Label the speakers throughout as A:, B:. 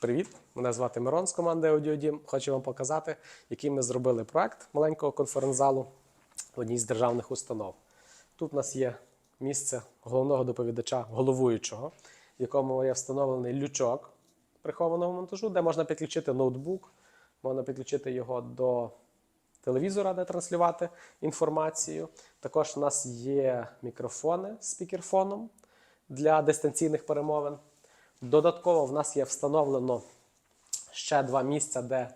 A: Привіт! Мене звати Мирон з команди Аудіодім. Хочу вам показати, який ми зробили проект маленького конференц-залу в одній з державних установ. Тут у нас є місце головного доповідача, головуючого, в якому є встановлений лючок прихованого монтажу, де можна підключити ноутбук, можна підключити його до телевізора, де транслювати інформацію. Також у нас є мікрофони з спікерфоном для дистанційних перемовин. Додатково в нас є встановлено ще два місця, де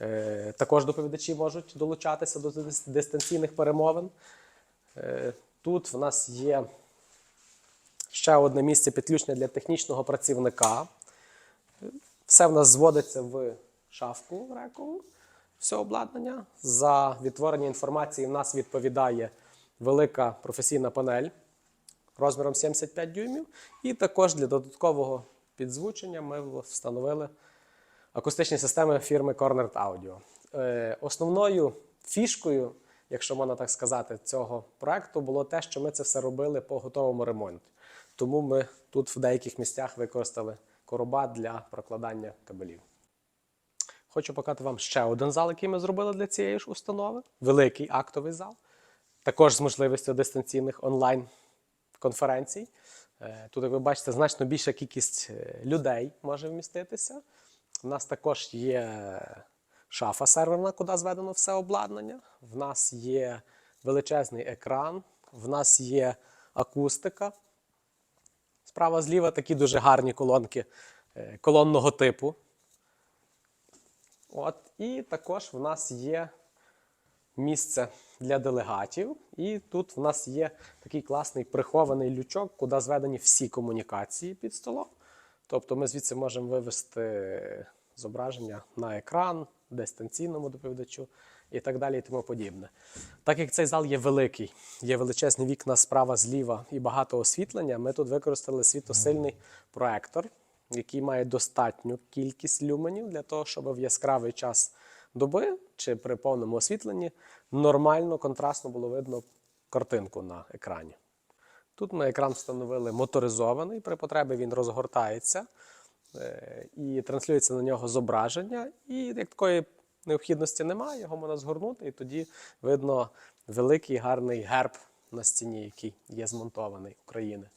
A: е, також доповідачі можуть долучатися до дистанційних перемовин. Е, тут в нас є ще одне місце підключення для технічного працівника. Все в нас зводиться в шафку рекову, все обладнання. За відтворення інформації в нас відповідає велика професійна панель розміром 75 дюймів. І також для додаткового підзвучення ми встановили акустичні системи фірми Cornerd Audio. Е, Основною фішкою, якщо можна так сказати, цього проекту було те, що ми це все робили по готовому ремонту. Тому ми тут в деяких місцях використали короба для прокладання кабелів. Хочу показати вам ще один зал, який ми зробили для цієї ж установи. Великий актовий зал. Також з можливістю дистанційних онлайн-конференцій. Е, Тут, як ви бачите, значно більша кількість е, людей може вміститися. У нас також є шафа серверна, куди зведено все обладнання. В нас є величезний екран, в нас є акустика. Справа зліва такі дуже гарні колонки е, колонного типу. От, і також в нас є місце для делегатів. І тут в нас є такий класний прихований лючок, куди зведені всі комунікації під столом. Тобто ми звідси можемо вивести зображення на екран, дистанційному доповідачу і так далі, і тому подібне. Так як цей зал є великий, є величезні вікна справа зліва і багато освітлення, ми тут використали світосильний проектор, який має достатню кількість люменів для того, щоб в яскравий час доби чи при повному освітленні нормально, контрастно було видно картинку на екрані. Тут ми екран встановили моторизований, при потребі він розгортається е, і транслюється на нього зображення. І як такої необхідності немає, його можна згорнути, і тоді видно великий гарний герб на стіні, який є змонтований України.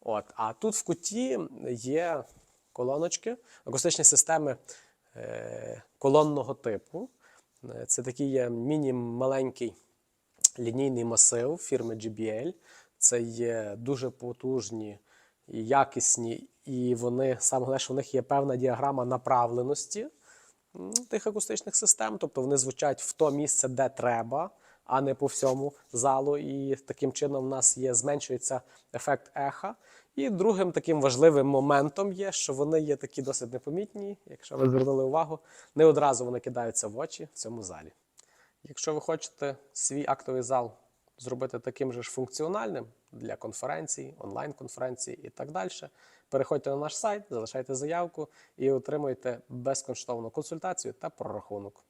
A: От. А тут в куті є колоночки, акустичні системи е, колонного типу. Е, Це такий є міні-маленький лінійний масив фірми JBL. Це є дуже потужні і якісні, і вони саме головне, що в них є певна діаграма направленості тих акустичних систем. Тобто вони звучать в то місце, де треба, а не по всьому залу. І таким чином в нас є зменшується ефект еха. І другим таким важливим моментом є, що вони є такі досить непомітні. Якщо ви звернули увагу, не одразу вони кидаються в очі в цьому залі. Якщо ви хочете свій актовий зал зробити таким же ж функціональним для конференцій, онлайн-конференцій і так далі, переходьте на наш сайт, залишайте заявку і отримуйте безкоштовну консультацію та прорахунок.